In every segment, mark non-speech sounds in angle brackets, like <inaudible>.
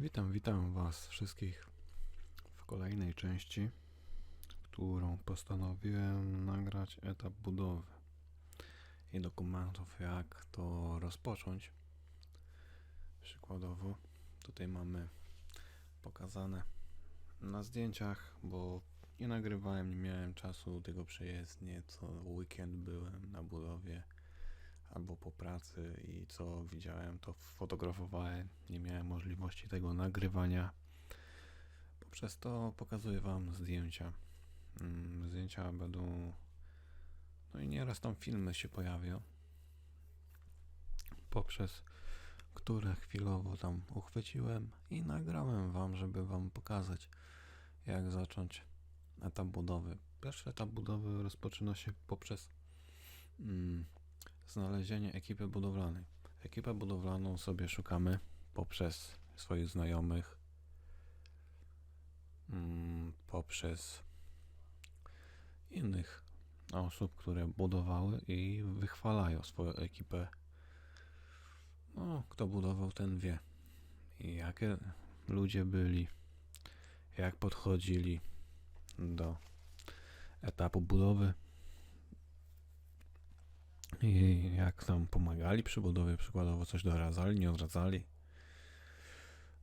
Witam, witam Was wszystkich w kolejnej części, którą postanowiłem nagrać etap budowy i dokumentów, jak to rozpocząć. Przykładowo, tutaj mamy pokazane na zdjęciach, bo nie nagrywałem, nie miałem czasu tego przejezdnie, co weekend byłem na budowie albo po pracy i co widziałem, to fotografowałem. Nie miałem możliwości tego nagrywania. Poprzez to pokazuję Wam zdjęcia. Mm, Zdjęcia będą. No i nieraz tam filmy się pojawią. Poprzez które chwilowo tam uchwyciłem i nagrałem Wam, żeby Wam pokazać, jak zacząć etap budowy. Pierwszy etap budowy rozpoczyna się poprzez. Mm, znalezienie ekipy budowlanej. Ekipę budowlaną sobie szukamy poprzez swoich znajomych, mm, poprzez innych osób, które budowały i wychwalają swoją ekipę. No, kto budował, ten wie. Jakie ludzie byli, jak podchodzili do etapu budowy i jak tam pomagali przy budowie, przykładowo coś doradzali, nie odradzali.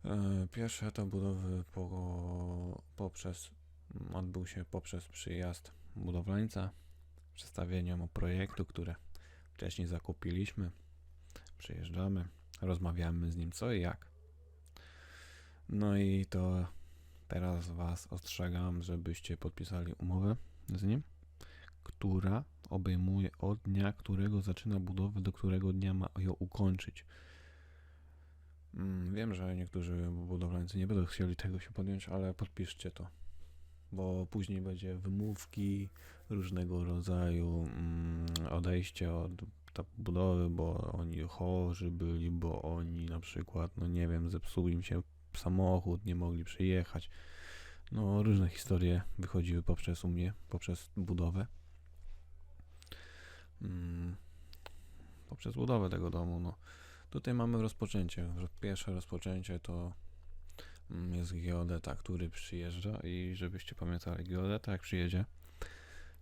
E, Pierwszy etap budowy po, poprzez, odbył się poprzez przyjazd budowlańca, przedstawienie mu projektu, które wcześniej zakupiliśmy. Przyjeżdżamy, rozmawiamy z nim co i jak. No i to teraz Was ostrzegam, żebyście podpisali umowę z nim, która obejmuje od dnia, którego zaczyna budowę, do którego dnia ma ją ukończyć. Mm, Wiem, że niektórzy budowlańcy nie będą chcieli tego się podjąć, ale podpiszcie to. Bo później będzie wymówki różnego rodzaju, mm, odejście od budowy, bo oni chorzy byli, bo oni na przykład, no nie wiem, zepsuł im się samochód, nie mogli przyjechać. No, różne historie wychodziły poprzez u mnie, poprzez budowę poprzez budowę tego domu. No. Tutaj mamy rozpoczęcie. Pierwsze rozpoczęcie to mm, jest geodeta, który przyjeżdża i żebyście pamiętali, geodeta jak przyjedzie,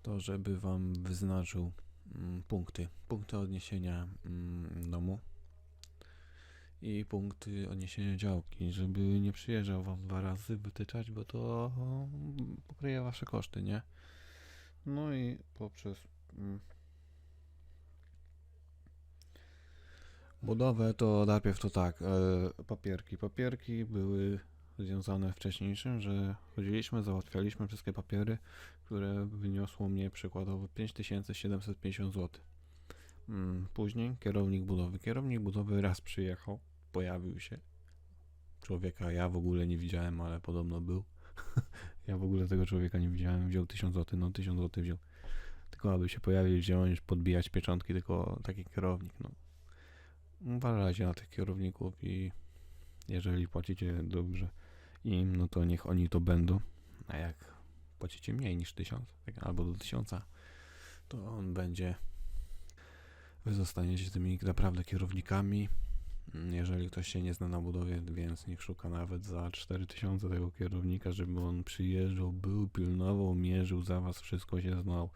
to żeby wam wyznaczył mm, punkty, punkty odniesienia mm, domu i punkty odniesienia działki, żeby nie przyjeżdżał wam dwa razy wytyczać, bo to mm, pokryje wasze koszty, nie? No i poprzez Budowę to najpierw to tak, e, papierki. Papierki były związane wcześniejszym, że chodziliśmy, załatwialiśmy wszystkie papiery, które wyniosło mnie przykładowo 5750 zł. Mm, Później kierownik budowy. Kierownik budowy raz przyjechał, pojawił się. Człowieka ja w ogóle nie widziałem, ale podobno był. <laughs> ja w ogóle tego człowieka nie widziałem. Wziął 1000 zł, no 1000 zł wziął. Tylko aby się pojawił, wziąć, podbijać pieczątki, tylko taki kierownik, no uważajcie na tych kierowników i jeżeli płacicie dobrze im, no to niech oni to będą. A jak płacicie mniej niż 1000 tak, albo do 1000, to on będzie. Wy zostaniecie tymi naprawdę kierownikami. Jeżeli ktoś się nie zna na budowie, więc niech szuka nawet za 4000 tego kierownika, żeby on przyjeżdżał, był, pilnował, mierzył za was, wszystko się znał.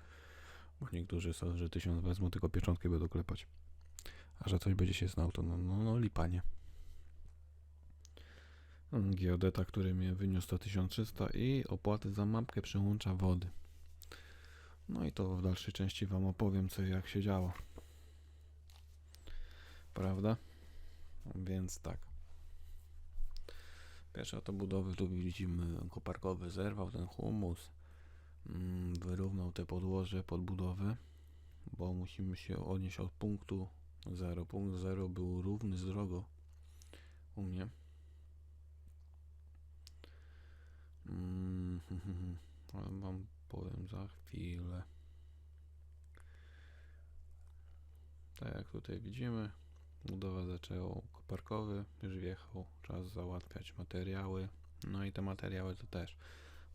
Bo niektórzy są, że 1000 wezmą, tylko pieczątkę będą klepać. A że coś będzie się znał, to no, no, no lipa, nie? Mm, Geodeta, który mnie wyniósł to 1300 i opłaty za mapkę przyłącza wody. No i to w dalszej części Wam opowiem, co i jak się działo. Prawda? Więc tak. Pierwsza to budowy, tu widzimy koparkowy zerwał ten humus. mm, Wyrównał te podłoże pod budowę, bo musimy się odnieść od punktu 0. Punkt 0 był równy z drogą u mnie. Mm, <laughs> ale wam powiem za chwilę. Tak jak tutaj widzimy, budowa zaczęła koparkowy, już wjechał, czas załatwiać materiały. No i te materiały to też.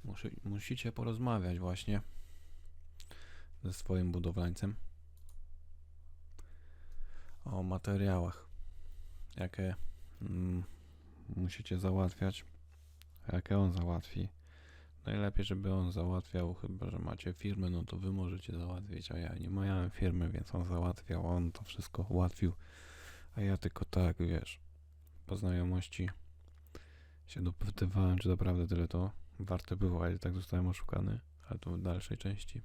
Musi, musicie porozmawiać właśnie ze swoim budowlańcem o materiałach, jakie mm, musicie załatwiać. Jakie on załatwi? Najlepiej, żeby on załatwiał, chyba że macie firmę, no to wy możecie załatwić, a ja nie miałem firmy, więc on załatwiał, on to wszystko ułatwił, a ja tylko tak, wiesz, po znajomości się dopytywałem, czy naprawdę tyle to warte było, a i tak zostałem oszukany, ale to w dalszej części.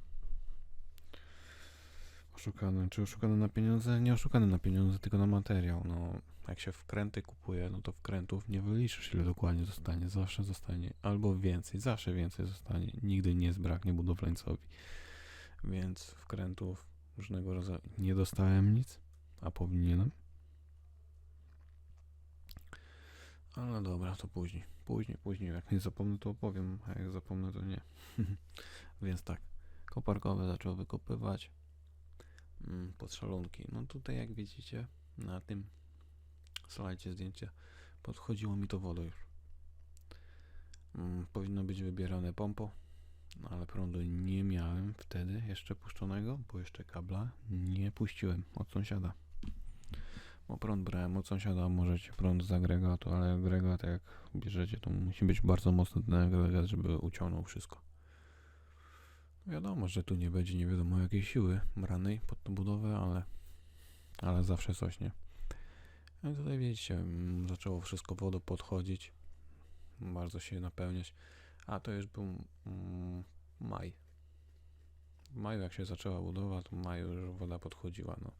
Oszukany, czy oszukany na pieniądze? Nie oszukany na pieniądze, tylko na materiał, no jak się wkręty kupuje, no to wkrętów nie wyliczysz ile dokładnie zostanie, zawsze zostanie albo więcej, zawsze więcej zostanie, nigdy nie zbraknie budowlańcowi. Więc wkrętów różnego rodzaju nie dostałem nic, a powinienem. Ale dobra, to później. Później, później. Jak nie zapomnę, to opowiem, a jak zapomnę, to nie. <laughs> Więc tak, koparkowe zaczął wykopywać mm, pod szalonki. No tutaj, jak widzicie, na tym slajdzie zdjęcia, podchodziło mi to wodą już. Mm, powinno być wybierane pompą, no ale prądu nie miałem wtedy jeszcze puszczonego, bo jeszcze kabla nie puściłem od sąsiada. Bo prąd brałem od sąsiada, możecie prąd z agregatu, ale agregat jak bierzecie, to musi być bardzo mocny ten agregat, żeby uciągnął wszystko. Wiadomo, że tu nie będzie nie wiadomo jakiej siły branej pod tą budowę, ale, ale zawsze coś, nie? No tutaj widzicie, mm, zaczęło wszystko wodą podchodzić, bardzo się napełniać, a to już był mm, maj. W maju jak się zaczęła budowa, to w maju już woda podchodziła, no.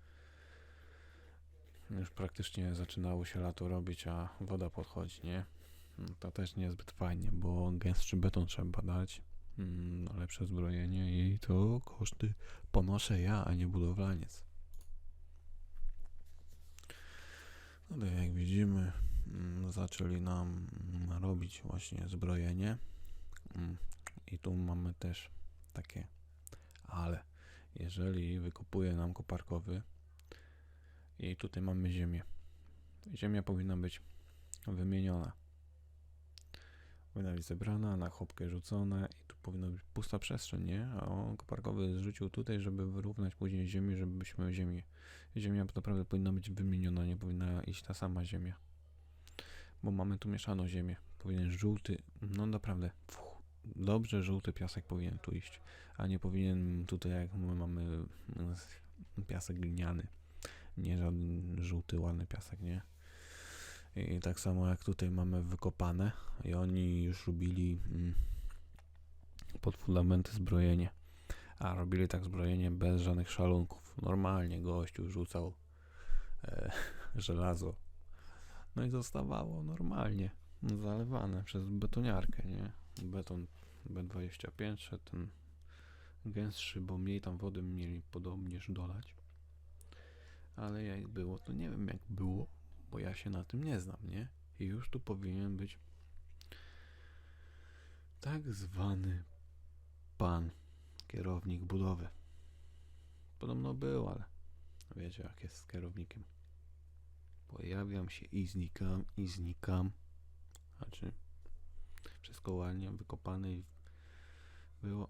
Już praktycznie zaczynało się lato robić, a woda podchodzi, nie? No to też niezbyt fajnie, bo gęstszy beton trzeba dać, mm, lepsze zbrojenie i to koszty ponoszę ja, a nie budowlaniec. No to jak widzimy, mm, zaczęli nam robić właśnie zbrojenie. Mm, I tu mamy też takie, ale jeżeli wykopuje nam koparkowy i tutaj mamy ziemię, ziemia powinna być wymieniona. Powinna być zebrana, na chopkę rzucona i tu powinna być pusta przestrzeń, nie? A on koparkowy zrzucił tutaj, żeby wyrównać później ziemię, żebyśmy ziemię ziemia naprawdę powinna być wymieniona, nie powinna iść ta sama ziemia. Bo mamy tu mieszaną ziemię. Powinien żółty, no naprawdę, dobrze żółty piasek powinien tu iść, a nie powinien tutaj, jak my mamy mm, piasek gliniany. Nie żaden żółty, ładny piasek, nie? I tak samo jak tutaj mamy wykopane i oni już robili mm, pod fundamenty zbrojenie. A robili tak zbrojenie bez żadnych szalunków. Normalnie gościu rzucał e, <laughs> żelazo. No i zostawało normalnie zalewane przez betoniarkę, nie? Beton B25 szedł ten gęstszy, bo mniej tam wody mieli podobnież dolać. Ale jak było, to nie wiem jak było, bo ja się na tym nie znam, nie? I już tu powinien być tak zwany pan kierownik budowy. Podobno był, ale wiecie jak jest z kierownikiem. Pojawiam się i znikam, i znikam. Znaczy, wszystko ładnie wykopane i było.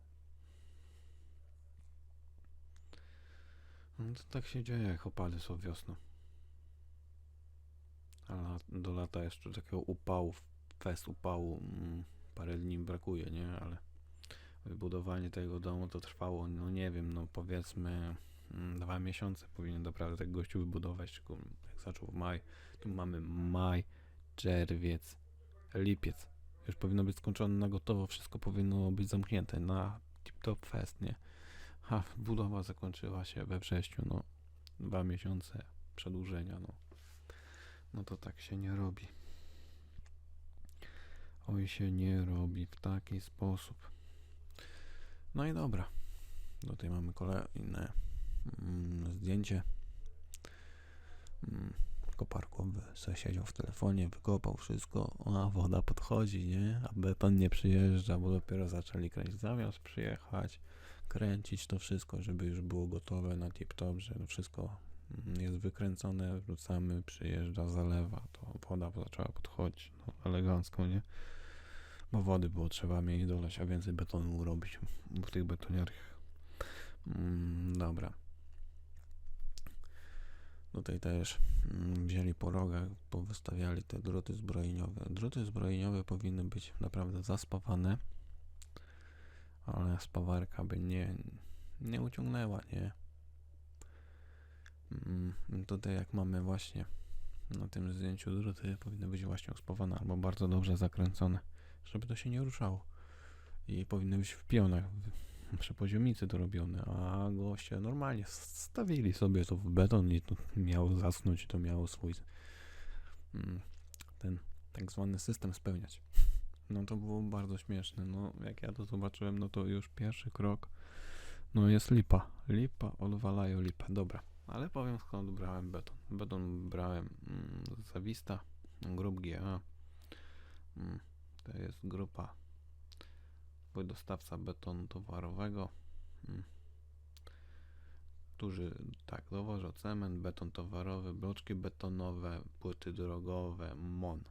No to tak się dzieje, jak opady są wiosną. Do lata jeszcze takiego upału, fest upału, mm, parę dni brakuje, nie? Ale wybudowanie tego domu to trwało, no nie wiem, no powiedzmy mm, dwa miesiące powinien naprawdę tak gościu wybudować, tylko jak zaczął w maj, tu mamy maj, czerwiec, lipiec. Już powinno być skończone na gotowo, wszystko powinno być zamknięte na tip-top fest, nie? A budowa zakończyła się we wrześniu, no dwa miesiące przedłużenia, no. No to tak się nie robi. Oj się nie robi w taki sposób. No i dobra. Tutaj mamy kolejne mm, zdjęcie. Mm, koparkowy se siedział w telefonie, wykopał wszystko, a woda podchodzi, nie? A beton nie przyjeżdża, bo dopiero zaczęli kręcić. Zamiast przyjechać, kręcić to wszystko, żeby już było gotowe na tip-top, że wszystko jest wykręcone, wrzucamy, przyjeżdża, zalewa, to woda zaczęła podchodzić, no elegancko, nie? bo wody było trzeba mniej dolać, a więcej betonu robić w tych betoniarkach. Mm, dobra. Tutaj też mm, wzięli po rogach, powystawiali te druty zbrojeniowe. Druty zbrojeniowe powinny być naprawdę zaspawane, ale spawarka by nie, nie uciągnęła, nie? Mm, Tutaj jak mamy właśnie na tym zdjęciu druty powinny być właśnie uspawane albo bardzo dobrze zakręcone, żeby to się nie ruszało. I powinny być w pionach, przy poziomicy to robione, a goście normalnie stawili sobie to w beton i to miało zasnąć, to miało swój mm, ten tak zwany system spełniać. No to było bardzo śmieszne. No jak ja to zobaczyłem, no to już pierwszy krok no jest lipa. Lipa, odwalają lipę. Dobra, ale powiem skąd brałem beton. Beton brałem mm, z Zawista, grup GA. Mm, to jest grupa dostawca betonu towarowego, mm, którzy tak dowożą cement, beton towarowy, bloczki betonowe, płyty drogowe, MON.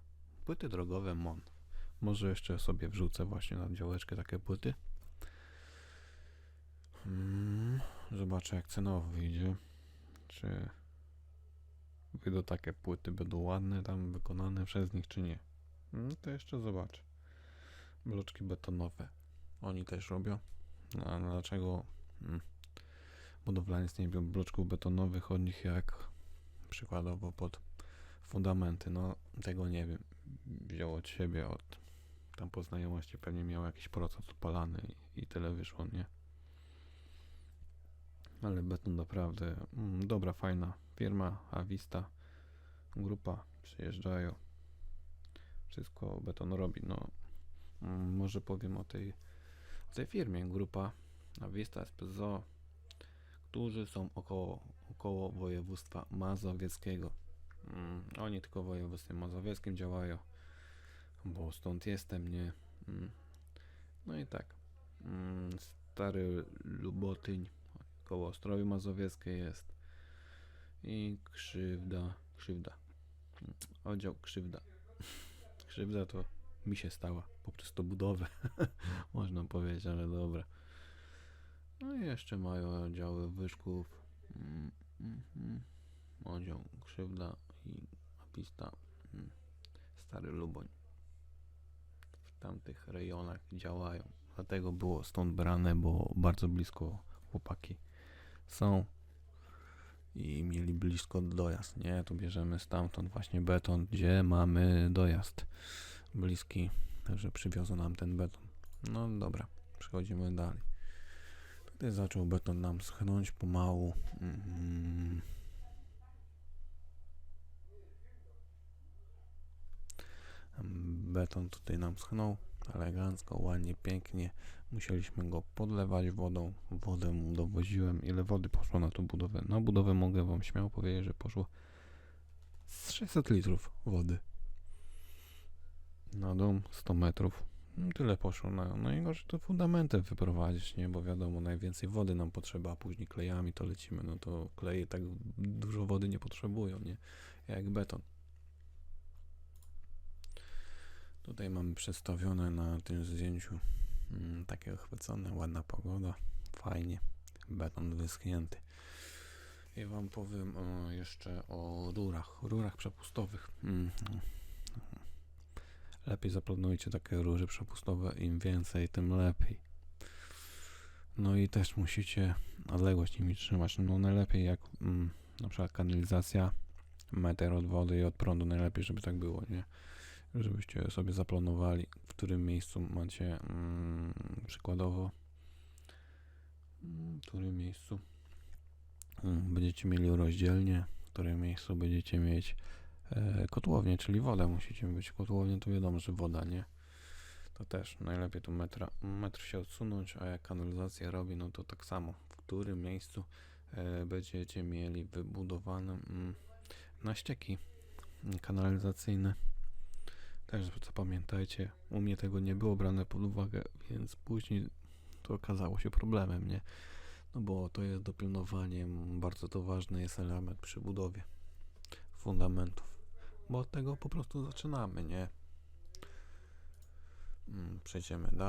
Płyty drogowe MON. Może jeszcze sobie wrzucę właśnie na działeczkę takie płyty. Mm, zobaczę jak cenowo wyjdzie. Czy wyjdą takie płyty, będą ładne tam wykonane przez nich, czy nie. No to jeszcze zobaczę. Bloczki betonowe. Oni też robią. No, a dlaczego mm, budowlaniec nie robią bloczków betonowych od nich jak przykładowo pod fundamenty? No tego nie wiem. Wziął od siebie, od tam po znajomości pewnie miał jakiś procent upalany i, i tyle wyszło, nie? Ale beton naprawdę mm, dobra, fajna firma, Avista, grupa, przyjeżdżają, wszystko beton robi, no mm, może powiem o tej, o tej firmie, grupa Avista SPZO, którzy są około, około województwa mazowieckiego. Mm, oni tylko w województwie mazowieckim działają, bo stąd jestem, nie? No i tak, stary Lubotyń, koło Ostrowi Mazowieckiej jest i krzywda, krzywda, oddział krzywda. Krzywda to mi się stała poprzez to budowę, <laughs> można powiedzieć, ale dobra. No i jeszcze mają oddziały Wyszków, mm, mm, mm. oddział krzywda i apista, stary Luboń. W tamtych rejonach działają. Dlatego było stąd brane, bo bardzo blisko chłopaki są i mieli blisko dojazd, nie? Tu bierzemy stamtąd właśnie beton, gdzie mamy dojazd bliski, także przywiozą nam ten beton. No dobra, przechodzimy dalej. Tutaj zaczął beton nam schnąć pomału. Mm. Beton tutaj nam schnął elegancko, ładnie, pięknie. Musieliśmy go podlewać wodą. Wodę mu dowoziłem. Ile wody poszło na tą budowę? Na budowę mogę wam śmiało powiedzieć, że poszło z 600 litrów wody. Na dom 100 metrów. No, Tyle poszło na. No i to fundamentem wyprowadzić, nie? Bo wiadomo, najwięcej wody nam potrzeba, a później klejami to lecimy. No to kleje tak dużo wody nie potrzebują, nie? Jak beton. Tutaj mamy przedstawione na tym zdjęciu takie chwycone, ładna pogoda, fajnie, beton wyschnięty. I wam powiem e, jeszcze o rurach, rurach przepustowych. Mm. Lepiej zaplanujcie takie rury przepustowe, im więcej, tym lepiej. No i też musicie odległość nimi trzymać. No najlepiej jak mm, na przykład kanalizacja, metr od wody i od prądu, najlepiej żeby tak było, nie? Żebyście sobie zaplanowali, w którym miejscu macie mm, przykładowo, mm, w którym miejscu mm, będziecie mieli rozdzielnie, w którym miejscu będziecie mieć e, kotłownię, czyli wodę musicie mieć. Kotłownię to wiadomo, że woda, nie? To też najlepiej tu metra, metr się odsunąć, a jak kanalizacja robi, no to tak samo, w którym miejscu e, będziecie mieli wybudowane mm, naścieki kanalizacyjne. Też zapamiętajcie, u mnie tego nie było brane pod uwagę, więc później to okazało się problemem, nie? No bo to jest dopilnowanie, bardzo to ważny jest element przy budowie fundamentów, bo od tego po prostu zaczynamy, nie? Mm, Przejdziemy dalej.